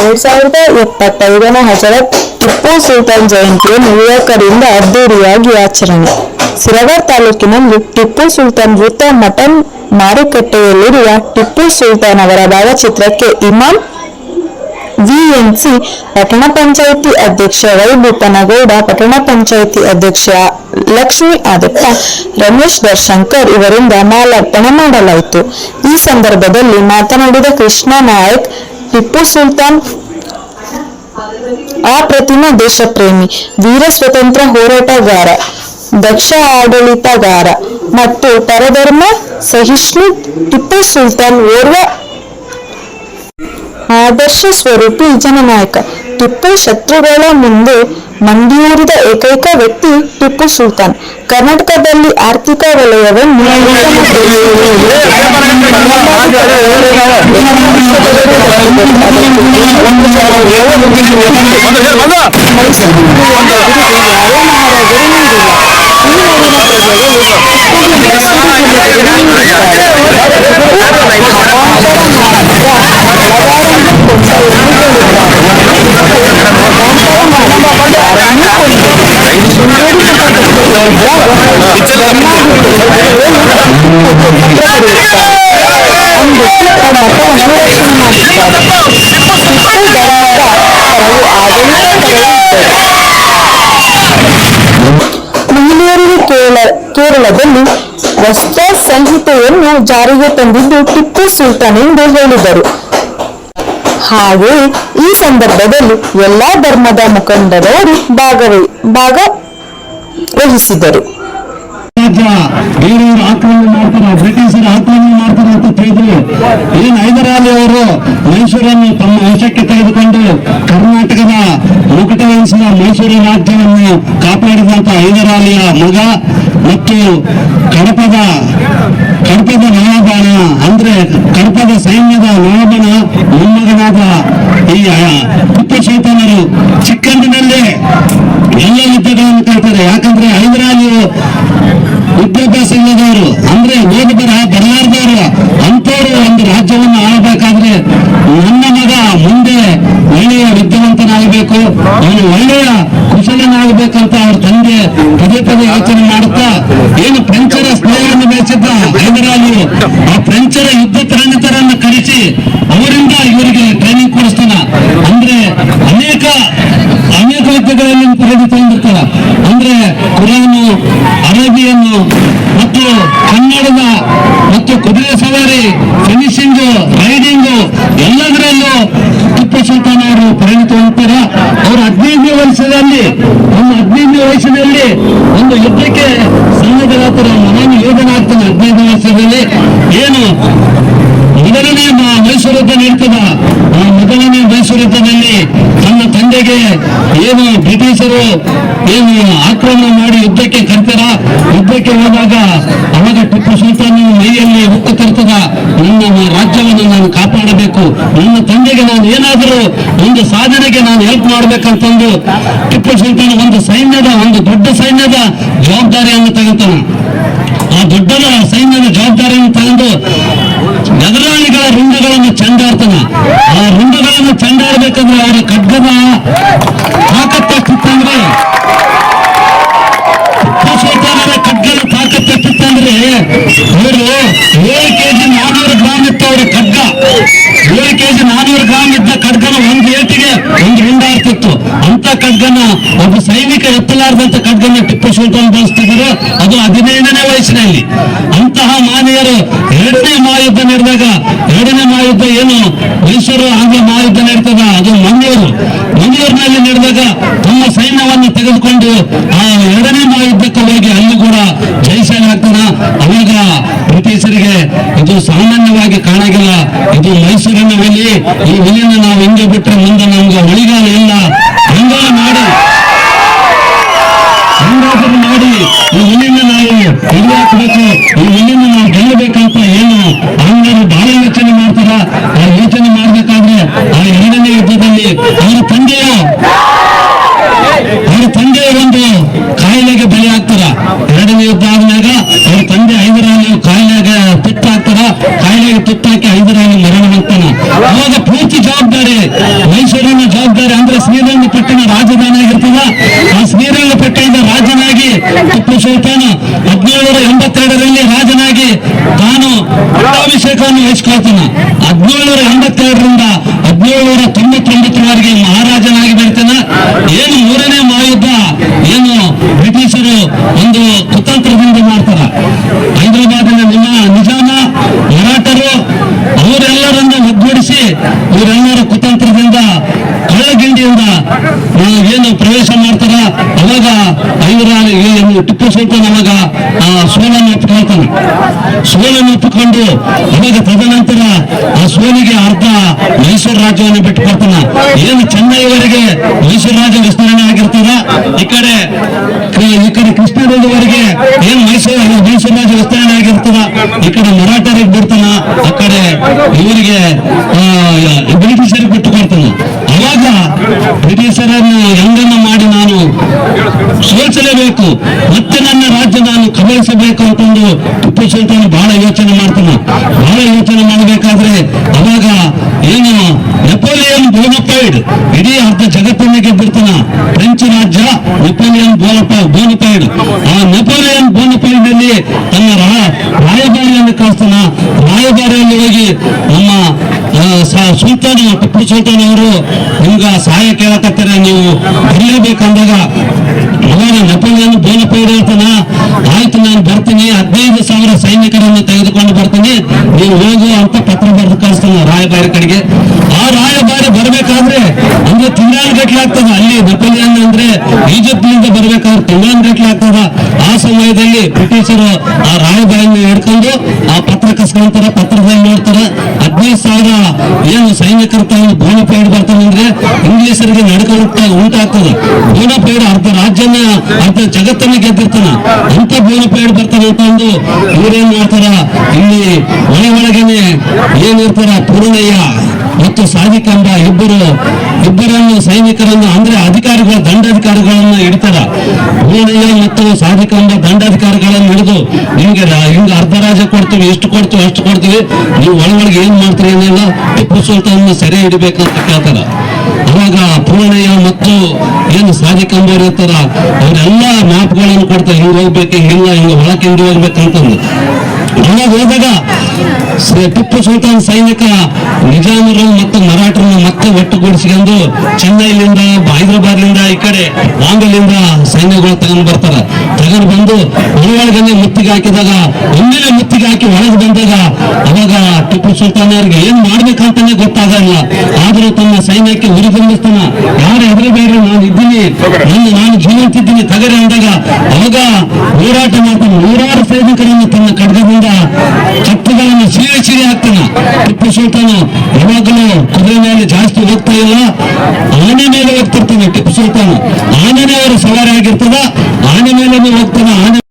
ಎರಡ್ ಸಾವಿರದ ಎಪ್ಪತ್ತೈದನೇ ಹಜರತ್ ಟಿಪ್ಪು ಸುಲ್ತಾನ್ ಜಯಂತಿಯನ್ನು ಯುವಕರಿಂದ ಅದ್ದೂರಿಯಾಗಿ ಆಚರಣೆ. ಸಿರಗರ್ ತಾಲೂಕಿನಲ್ಲಿ ಟಿಪ್ಪು ಸುಲ್ತಾನ್ ವೃತ್ತ ಮಟನ್ ಮಾರುಕಟ್ಟೆಯಲ್ಲಿರುವ ಟಿಪ್ಪು ಸುಲ್ತಾನ್ ಅವರ ಭಾವಚಿತ್ರಕ್ಕೆ ಇಮಾಮ್ ವಿಎನ್ಸಿ ಪಟ್ಟಣ ಪಂಚಾಯಿತಿ ಅಧ್ಯಕ್ಷ ವೈಭೂಪನಗೌಡ, ಪಟ್ಟಣ ಪಂಚಾಯಿತಿ ಅಧ್ಯಕ್ಷ ಲಕ್ಷ್ಮಿ ಆದಪ್ಪ, ರಮೇಶ್ ದರ್ಶಂಕರ್ ಇವರಿಂದ ಮಾಲಾರ್ಪಣೆ ಮಾಡಲಾಯಿತು. ಈ ಸಂದರ್ಭದಲ್ಲಿ ಮಾತನಾಡಿದ ಕೃಷ್ಣ ನಾಯಕ್ ಟಿಪ್ಪು ಸುಲ್ತಾನ್ ಅಪ್ರತಿಮ ದೇಶಪ್ರೇಮಿ, ವೀರ ಸ್ವತಂತ್ರ ಹೋರಾಟಗಾರ, ದಕ್ಷ ಆಡಳಿತಗಾರ ಮತ್ತು ಪರಧರ್ಮ ಸಹಿಷ್ಣು ಟಿಪ್ಪು ಸುಲ್ತಾನ್ ಓರ್ವ ಆದರ್ಶ ಸ್ವರೂಪಿ ಜನನಾಯಕ. ಟಿಪ್ಪು ಶತ್ರುಗಳ ಮುಂದೆ ಮಂಡಿಯೂರಿದ ಏಕೈಕ ವ್ಯಕ್ತಿ ಟಿಪ್ಪು ಸುಲ್ತಾನ್ ಕರ್ನಾಟಕದಲ್ಲಿ ಆರ್ಥಿಕ ವಲಯವನ್ನು ಮಹಿಳೆಯರಿಗೆ ಕೇರಳ, ಕೇರಳದಲ್ಲಿ ವಸ್ತ್ರ ಸಂಹಿತೆಯನ್ನು ಜಾರಿಗೆ ತಂದಿದ್ದು ಟಿಪ್ಪು ಸುಲ್ತಾನ್ ಎಂದು ಹೇಳಿದರು. ಹಾಗೆಯೇ ಈ ಸಂದರ್ಭದಲ್ಲಿ ಎಲ್ಲಾ ಧರ್ಮದ ಮುಖಂಡರವರು ಭಾಗವಹಿ, ಭಾಗವಹಿಸಿದರು. ರಾಜ್ಯ ಬೇರೆಯವರು ಆಕ್ರಮಣ ಮಾಡ್ತಾರೆ, ಬ್ರಿಟಿಷರು ಆಕ್ರಮಣ ಮಾಡ್ತಾರೆ ಅಂತ ತಿಳಿದ್ರು ಏನ್ ಹೈದರಾಲಿ ಅವರು ಮೈಸೂರನ್ನು ತಮ್ಮ ವಶಕ್ಕೆ ತೆಗೆದುಕೊಂಡು ಕರ್ನಾಟಕದ ಮುಕುಟ ವಹಿಸಿದ ಮೈಸೂರು ರಾಜ್ಯವನ್ನು ಕಾಪಾಡಿದಂತ ಹೈದರಾಲಿಯ ಮಗ ಮತ್ತು ಕಡಪದ ಕಡಪದ ನವಾಬನ, ಅಂದ್ರೆ ಕಡಪದ ಸೈನ್ಯದ ನವಾಬನ ಮೊಮ್ಮಗನಾದ ಈ ಸುಲ್ತಾನರು ಚಿಕ್ಕಂದಿನಲ್ಲೇ ಎಲ್ಲ ಅಂತ ಕಲ್ತಾರೆ ಯಾಕಂದ್ರೆ ಹೈದರಾಲಿಯು ವಿದ್ಯಾಭ್ಯಾಸ ಇಲ್ಲದವರು, ಅಂದ್ರೆ ಓದಿ ಬರ ಬರಲಾರ್ದವರು ಅಂತವರು ಒಂದು ರಾಜ್ಯವನ್ನು ಆಳಬೇಕಾದ್ರೆ ನನ್ನ ಮಗ ಮುಂದೆ ಒಳ್ಳೆಯ ವಿದ್ಯಾವಂತನಾಗಬೇಕು, ಅವನು ಒಳ್ಳೆಯ ಕುಶಲನಾಗಬೇಕಂತ ಅವ್ರ ತಂದೆ ಪದೇ ಪದೇ ಯೋಚನೆ ಮಾಡುತ್ತಾ, ಏನು ಫ್ರೆಂಚರ ಸ್ನೇಹವನ್ನು ಬೆಳೆಸಿದ್ದ ಹೈದರಾಲಿ, ಆ ಫ್ರೆಂಚರ ಯುದ್ಧ ತರಣಿತರನ್ನು ಕರೆಸಿ ಅವರಿಂದ ಇವರಿಗೆ ಟ್ರೈನಿಂಗ್ ಕೊಡಿಸ್ತಾನ. ಅಂದ್ರೆ ಅನೇಕ ಹೊಂದಿರ್ತಾರ ಅಂದ್ರೆ ಕುರಾನು, ಅರೇಬಿಯನ್ನು ಮತ್ತು ಕನ್ನಡದ ಮತ್ತು ಕುದುರೆ ಸವಾರಿ ಫಿನಿಶಿಂಗ್ ರೈಡಿಂಗ್ ಎಲ್ಲದರಲ್ಲೂ ಟಿಪ್ಪು ಸುಲ್ತಾನ್ ಅವರು ಪರಿಣಿತ ಹೊಂದ್ತಾರ ಅವರು ಹದಿನೈದನೇ ವರ್ಷದಲ್ಲಿ ಒಂದು ಹದಿನೈದನೇ ವಯಸ್ಸಿನಲ್ಲಿ ಒಂದು ಯುದ್ಧಕ್ಕೆ ಸನ್ನದ್ಧರಾಗ್ತಾರೆ ಯೋಜನೆ ಯೋಧನಾಗ್ತಾನೆ ಹದಿನೈದನೇ ವರ್ಷದಲ್ಲಿ ಏನು? ಮೊದಲನೇ ಮ- ಮೈಸೂರು ಯುದ್ಧ ನಡೀತದ. ಆ ಮೊದಲನೇ ಮೈಸೂರು ಯುದ್ಧದಲ್ಲಿ ತನ್ನ ತಂದೆಗೆ ಏನು ಬ್ರಿಟಿಷರು ಏನು ಆಕ್ರಮಣ ಮಾಡಿ ಯುದ್ಧಕ್ಕೆ ಕರ್ತಾರ ಯುದ್ಧಕ್ಕೆ ಹೋದಾಗ ಅವಾಗ ಟಿಪ್ಪು ಸುಲ್ತಾನ್ ಮೈಯಲ್ಲಿ ಉಕ್ಕು ತರ್ತದ. ನನ್ನ ರಾಜ್ಯವನ್ನು ನಾನು ಕಾಪಾಡಬೇಕು. ನನ್ನ ತಂದೆಗೆ ನಾನು ಏನಾದರೂ ಒಂದು ಸಾಧನೆಗೆ ನಾನು ಹೆಲ್ಪ್ ಮಾಡ್ಬೇಕಂತಂದು ಟಿಪ್ಪು ಸುಲ್ತಾನ್ ಒಂದು ಸೈನ್ಯದ, ಒಂದು ದೊಡ್ಡ ಸೈನ್ಯದ ಜವಾಬ್ದಾರಿಯನ್ನು ತಗೊಂತಾನೆ ಆ ದೊಡ್ಡದ ಸೈನ್ಯದ ಜವಾಬ್ದಾರಿಯನ್ನು ತಗೊಂಡು ಗದರಾಳಿಗಳ ರುಂಡಗಳನ್ನು ಚಂಡಾಡ್ತಾನ. ಆ ರುಂಡಗಳನ್ನು ಚೆಂಡಾಡ್ಬೇಕಂದ್ರೆ ಅವರ ಖಡ್ಗದ ತಾಕತ್ತ ಕಿತ್ತಂದ್ರೆ ಸುಲ್ತಾನರ ಖಡ್ಗದ ತಾಕತ್ತಿತ್ತಂದ್ರೆ ಅವರು ಏಳು ಕೆಜಿ ನಾನೂರು ಗ್ರಾಮ್ ಇತ್ತು ಅವರ ಖಡ್ಗ. ಏಳು ಕೆಜಿ ನಾನೂರು ಗ್ರಾಮ್ ಇದ್ದ ಖಡ್ಗನ ಒಂದು ಏಟಿಗೆ ಒಂದು ರುಂಡ ಆಗ್ತಿತ್ತು ಅಂತ ಖಡ್ಗನ ಒಬ್ಬ ಸೈನಿಕ ಎತ್ತಲಾರದಂತ ಖಡ್ಗನ ಟಿಪ್ಪು ಸುಲ್ತಾನ್ ಬಳಸ್ತಿದ್ರು ಅದು ಹದಿನೈದನೇ ವಯಸ್ಸಿನಲ್ಲಿ. ಅಂತಹ ಮಾನೀಯರು ಎರಡನೇ ಮಹಾಯುದ್ಧ ನಡೆದಾಗ ಎರಡನೇ ಮಹಾಯುದ್ಧ ಏನು? ಮೈಸೂರು ಆಂಗ್ಲ ಮಹಾಯುದ್ಧ ನಡೀತದ? ಅದು ಮಂಗಳೂರು. ಮಂಗಳೂರಿನಲ್ಲಿ ನಡೆದಾಗ ತಮ್ಮ ಸೈನ್ಯವನ್ನು ತೆಗೆದುಕೊಂಡು ಆ ಎರಡನೇ ಮಹಾಯುದ್ಧಕ್ಕೆ ಹೋಗಿ ಅಲ್ಲಿ ಕೂಡ ಜಯಶಾಲಿ ಆಗ್ತಾನ ಅವಾಗ ಬ್ರಿಟಿಷರಿಗೆ ಇದು ಸಾಮಾನ್ಯವಾಗಿ ಕಾಣಾಗಿಲ್ಲ. ಇದು ಮೈಸೂರಿನ ಹುಲಿ ಈ ಹುಲಿನ ನಾವು ಹಿಂಗೆ ಬಿಟ್ಟರೆ ಮುಂದೆ ನಮ್ಗೆ ಉಳಿಗಾಲ ಇಲ್ಲ. ಹಂಗಾಲ ಮಾಡಿ. ಮಾಡಿ. ಈ ಹುಲಿನ ನಾವು ಇಲ್ಲಿ ಹಾಕ್ಬೇಕು ಈ ಹುಲಿನ ನಾವು ಗೆಲ್ಲಬೇಕಂತ ಏನು ಆಂಗ್ಲರು ಬಹಳ ಯೋಚನೆ ಮಾಡ್ತಾರ? ಆ ಯೋಚನೆ ಮಾಡ್ಬೇಕಾದ್ರೆ ಆ ಎರಡನೇ ಯುದ್ಧದಲ್ಲಿ ಅವರ ತಂದೆಯ? ಅವರ ತಂದೆಯ ಒಂದು ಕಾಯಿಲೆಗೆ ಬಲಿ ಆಗ್ತಾರ ಎರಡನೇ ಯುದ್ಧ ಆದ್ಮ್ಯಾಗ ಅವ್ರ ತಂದೆ ಹೈದರಾಲಿ ಕಾಯಿಲೆಗೆ ತುತ್ತಾಗ್ತಾರ. ಕಾಯಿಲೆಗೆ ತುತ್ತಾಕಿ ಹೈದರಾಲಿ ಮರಣವಾಗ್ತಾನ ಅವಾಗ ಪೂರ್ತಿ ಜವಾಬ್ದಾರಿ ಮೈಸೂರಿನ ಜವಾಬ್ದಾರಿ ಅಂದ್ರೆ ಶ್ರೀರಂಗಪಟ್ಟಣ ರಾಜಧಾನಿ ಆಗಿರ್ತದ. ಆ ಶ್ರೀರಂಗಪಟ್ಟಣದ ರಾಜನಾಗಿ ಟಿಪ್ಪು ಸುಲ್ತಾನ ಹದಿನೇಳರ ಎಂಬತ್ತೆರಡರಲ್ಲಿ ರಾಜನಾಗಿ ತಾನು ಪಟ್ಟಾಭಿಷೇಕವನ್ನು ವಹಿಸ್ಕೊಳ್ತಾನ. ಹದಿನೇಳರ ಎಂಬತ್ತೆರಡರಿಂದ ಹದಿನೇಳರ ತೊಂಬತ್ತೊಂಬತ್ತರವರೆಗೆ ಮಹಾರಾಜನಾಗಿ ಬೆಳಿತಾನ ಏನು ಮೂರನೇ ಮಹಾಯುದ್ಧ, ಏನು ಬ್ರಿಟಿಷರು ಒಂದು ಕುತಂತ್ರದಿಂದ ಮಾಡ್ತಾರ. ಹೈದರಾಬಾದಿನ ನಿಮ್ಮ ನಿಜಾಮ ಮರಾಠರು ಅವರೆಲ್ಲರನ್ನು ಒಗ್ಗೂಡಿಸಿ ಇವರೆಲ್ಲರ ಕುತಂತ್ರದಿಂದ ಕಳ್ಳಗಿಂಡಿಯಿಂದ ಆ, ಏನು ಪ್ರವೇಶ ಮಾಡ್ತಾರ ಅವಾಗ ಐವರ ಟಿಪ್ಪು ಸುಲ್ತಾನ್ ಅವಾಗ ಆ, ಸೋಲನ್ನು ಒಪ್ಕೊಳ್ತಾನೆ ಸೋಲನ್ನು ಒಪ್ಪಿಕೊಂಡು ಅವಾಗ ತದನಂತರ ಆ ಸೋಲಿಗೆ ಅರ್ಧ ಮೈಸೂರು ರಾಜ್ಯವನ್ನು ಬಿಟ್ಟು ಕೊಡ್ತಾನ ಏನು ಚೆನ್ನೈವರೆಗೆ ಮೈಸೂರು ರಾಜ್ಯ ವಿಸ್ತರಣೆ ಆಗಿರ್ತಾರ ಈ ಕಡೆ ಈ ಕಡೆ ಕೃಷ್ಣದವರೆಗೆ ಏನ್ ಮೈಸೂರು ಮೈಸೂರು ರಾಜ್ಯ ವಿಸ್ತರಣೆ ಆಗಿರ್ತದ ಈ ಕಡೆ ಮರಾಠರಿಗೆ ಬಿಡ್ತಾನ ಆ ಕಡೆ ಇವರಿಗೆ ಬ್ರಿಟಿಷರಿಗೆ ಬಿಟ್ಟು ಕೊಡ್ತಾನ ಬ್ರಿಟಿಷರನ್ನು ಹೆಂಗನ್ನ ಮಾಡಿ ನಾನು ಸೋಲಿಸಲೇಬೇಕು. ಮತ್ತೆ ನನ್ನ ರಾಜ್ಯ ನಾನು ಕಬಳಿಸಬೇಕು ಅಂತಂದು ಟಿಪ್ಪು ಸುಲ್ತಾನ್ ಬಹಳ ಯೋಚನೆ ಮಾಡ್ತಾನ. ಬಹಳ ಯೋಚನೆ ಮಾಡಬೇಕಾದ್ರೆ ಅವಾಗ ಏನು, ನೆಪೋಲಿಯನ್ ಬೋನಪೈಡ್ ಇಡೀ ಅರ್ಧ ಜಗತ್ತನ್ನೇ ಗೆದ್ದಿರ್ತಾನ ಫ್ರೆಂಚ್ ರಾಜ್ಯ ನೆಪೋಲಿಯನ್ ಬೋನಪ ಬೋನಪೈಡ್ ಆ ನೆಪೋಲಿಯನ್ ಬೋನಪೈಡ್ ಅಲ್ಲಿ ತನ್ನ ರಾಯಭಾರಿಯನ್ನು ಕಳಿಸ್ತಾನ. ರಾಯಭಾರಿಯಲ್ಲಿ ಹೋಗಿ ನಮ್ಮ ಸುಲ್ತಾನ್ ಟಿಪ್ಪು ಸುಲ್ತಾನ್ ಅವರು ನಿಮ್ಗೆ ಸಹಾಯ ಕೇಳಕತ್ತಾರೆ ನೀವು ಬರಲೇಬೇಕಂದಾಗ ಅವರ ನೆಪೋಲಿಯನ್ ಬೋನಪೈಡ್ ಹೇಳ್ತಾನ ಆಯ್ತು, ನಾನು ಬರ್ತೀನಿ. ಹದಿನೈದು ಸಾವಿರ ಸೈನಿಕರನ್ನು ತೆಗೆದುಕೊಂಡು ಬರ್ತೀನಿ. ನೀವು ಹೋಗಿ ಅಂತ ಪತ್ರ ಬರೆದು ಕಳಿಸ್ತಾನೆ ರಾಯಭಾರಿ ಕಡೆಗೆ. ಆ ರಾಯಭಾರಿ ಬರಬೇಕಾದ್ರೆ ಅಂದ್ರೆ ತಿಂಗಳ ಗಟ್ಲೆ ಆಗ್ತದ. ಅಲ್ಲಿ ನೆಪೋಲಿಯನ್ ಅಂದ್ರೆ ಈಜಿಪ್ಟ್ನಿಂದ ಬರ್ಬೇಕಾದ್ರೆ ತಿಂಗಳ ಗಟ್ಲೆ ಆಗ್ತದ. ಆ ಸಮಯದಲ್ಲಿ ಬ್ರಿಟಿಷರು ಆ ರಾಯಭಾರಿಯನ್ನು ಹಿಡ್ಕೊಂಡು ಆ ಪತ್ರ ಕಸ್ಕೊಂತಾರ, ಪತ್ರದಲ್ಲಿ ನೋಡ್ತಾರ. ಸಾವಿರ ಏನು ಸೈನಿಕರು ತಾವು ಬೋನಪೈಡ್ ಬರ್ತಾನೆ ಅಂದ್ರೆ ಇಂಗ್ಲಿಷರಿಗೆ ನಡ್ಕೊಂಡ ಉಂಟಾಗ್ತದೆ. ಬೋನಪೈಡ್ ಅರ್ಧ ರಾಜ್ಯನ, ಅರ್ಧ ಜಗತ್ತನ್ನ ಗೆದ್ದಿರ್ತಾನ. ಅಂತ ಬೋನಪೈಡ್ ಬರ್ತಾನೆ ಅಂತಂದು ಇವರೇನ್ ಮಾಡ್ತಾರ? ಇಲ್ಲಿ ಮನೆ ಒಳಗೇನೆ ಏನಿರ್ತಾರ? ಪೂರ್ಣಯ್ಯ ಮತ್ತು ಸಾಧಿಕಾಂಬ ಇಬ್ಬರು, ಇಬ್ಬರನ್ನು ಸೈನಿಕರನ್ನು ಅಂದ್ರೆ ಅಧಿಕಾರಿಗಳ ದಂಡಾಧಿಕಾರಿಗಳನ್ನು ಇಡ್ತಾರ ಪೂರ್ಣಯ್ಯ ಮತ್ತು ಸಾಧಿಕಾಂಬ ದಂಡಾಧಿಕಾರಿಗಳನ್ನು ಹಿಡಿದು ನಿಮ್ಗೆ ಹಿಂಗ ಅರ್ಧ ರಾಜ್ಯ ಕೊಡ್ತೀವಿ ಎಷ್ಟು ಕೊಡ್ತೀವಿ, ಅಷ್ಟು ಕೊಡ್ತೀವಿ. ನೀವು ಒಳಗೊಳಗೆ ಏನ್ ಮಾಡ್ತೀರಿ? ಏನಿಲ್ಲ ಟಿಪ್ಪು ಸುಲ್ತಾನ್ ಸೆರೆ ಹಿಡಿಬೇಕಂತ ಕೇಳ್ತಾರ ಅವಾಗ ಪೂರ್ಣಯ್ಯ ಮತ್ತು ಏನು ಸಾಧಿಕಾಂಬರು ಇರ್ತಾರ, ಅವರೆಲ್ಲ ಮ್ಯಾಪ್ಗಳನ್ನು ಕೊಡ್ತಾರೆ, ಹಿಂಗ್ ಹೋಗ್ಬೇಕು, ಹಿಂಗ ಹಿಂಗ, ಒಳಕ್ಕೆ ಹಿಂಗ್ ಹೋಗ್ಬೇಕಂತಂದು. ಅವಾಗ ಹೋದಾಗ ಟಿಪ್ಪು ಸುಲ್ತಾನ್ ಸೈನಿಕ ನಿಜಾಮರು ಮತ್ತು ಮರಾಠರನ್ನು ಮತ್ತೆ ಒಟ್ಟುಗೂಡಿಸಿಕೊಂಡು ಚೆನ್ನೈಲಿಂದ, ಹೈದರಾಬಾದ್ಲಿಂದ, ಈ ಕಡೆ ಬಾಂಬೆಲಿಂದ ಸೈನ್ಯಗಳು ತಗೊಂಡು ಬರ್ತಾರೆ. ತಗೊಂಡು ಬಂದು ಒಳಗಡೆ ಮುತ್ತಿಗೆ ಹಾಕಿದಾಗ, ಒಮ್ಮೆಲೆ ಮುತ್ತಿಗೆ ಹಾಕಿ ಒಳಗೆ ಬಂದಾಗ, ಅವಾಗ ಟಿಪ್ಪು ಸುಲ್ತಾನ್ ಅವ್ರಿಗೆ ಏನ್ ಮಾಡ್ಬೇಕಂತಾನೆ ಗೊತ್ತಾಗಲ್ಲ ಆದ್ರೂ ತನ್ನ ಸೈನ್ಯಕ್ಕೆ ಉರಿದಂಬಿಸ್ತಾನ ಯಾರು ಹೆದರಬೇಡ್ರಿ ನಾನು ಇದ್ದೀನಿ. ನನ್ನ ನಾನು ಜೀವಂತಿದ್ದೀನಿ. ತಗರೆ ಅಂದಾಗ, ಅವಾಗ ಹೋರಾಟ ಮಾಡ್ತಾನೆ ನೂರಾರು ಸೈನಿಕರನ್ನು ತನ್ನ ಖಡ್ಗದಿಂದ ಕತ್ತುಗಳನ್ನು ಸೀರೆ ಸೀರೆ ಹಾಕ್ತಾನ. ಟಿಪ್ಪು ಸುಲ್ತಾನ ಯಾವಾಗಲೂ ಕುದುರೆ ಮೇಲೆ ಜಾಸ್ತಿ ಹೋಗ್ತಾ ಇಲ್ಲ. ಆನೆ ಮೇಲೆ ಹೋಗ್ತಿರ್ತಾನೆ ಟಿಪ್ಪು ಸುಲ್ತಾನ. ಆನೆನೇ ಅವರು ಸವಾರಿ ಆಗಿರ್ತದ. ಆನೆ ಮೇಲೆ ಹೋಗ್ತಾನೆ, ಆನೆ